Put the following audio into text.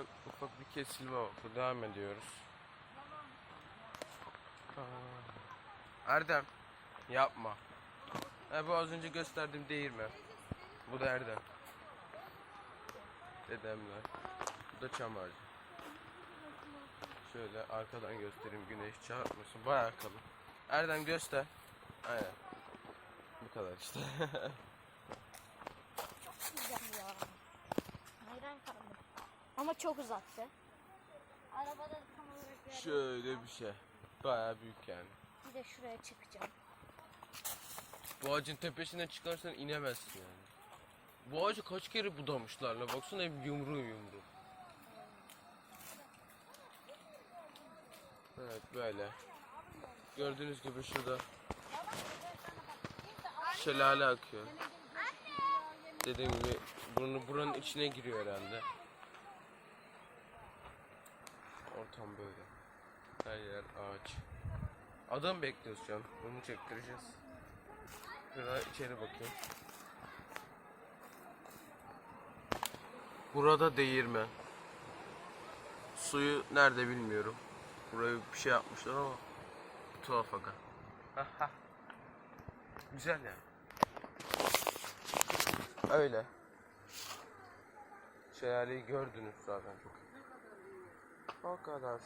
ufak, ufak bir kesilme oldu. Devam ediyoruz. Erdem yapma. Ha, bu az önce gösterdiğim değirme. Bu da Erdem. Dedemler. Bu da çam ağacı. Şöyle arkadan göstereyim güneş çarpmasın. Bayağı kalın. Erdem göster. Aynen. Bu kadar işte. Ama çok uzaktı. Arabada tam olarak bir. Şöyle bir şey. Bayağı büyük yani. Bir de şuraya çıkacağım. Bu ağacın tepesine çıkarsan inemezsin yani. Bu ağacı kaç kere budamışlar la baksana hep yumru yumru. Evet böyle. Gördüğünüz gibi şurada şelale akıyor. Dediğim gibi bunu buranın içine giriyor herhalde. Ortam böyle. Her yer ağaç. Adam bekliyoruz şu an. Bunu çektireceğiz. Şuraya içeri bakayım. Burada değirme. Suyu nerede bilmiyorum. Buraya bir şey yapmışlar ama tuhaf aga. Güzel yani. Öyle. Şelaleyi gördünüz zaten çok. O kadar.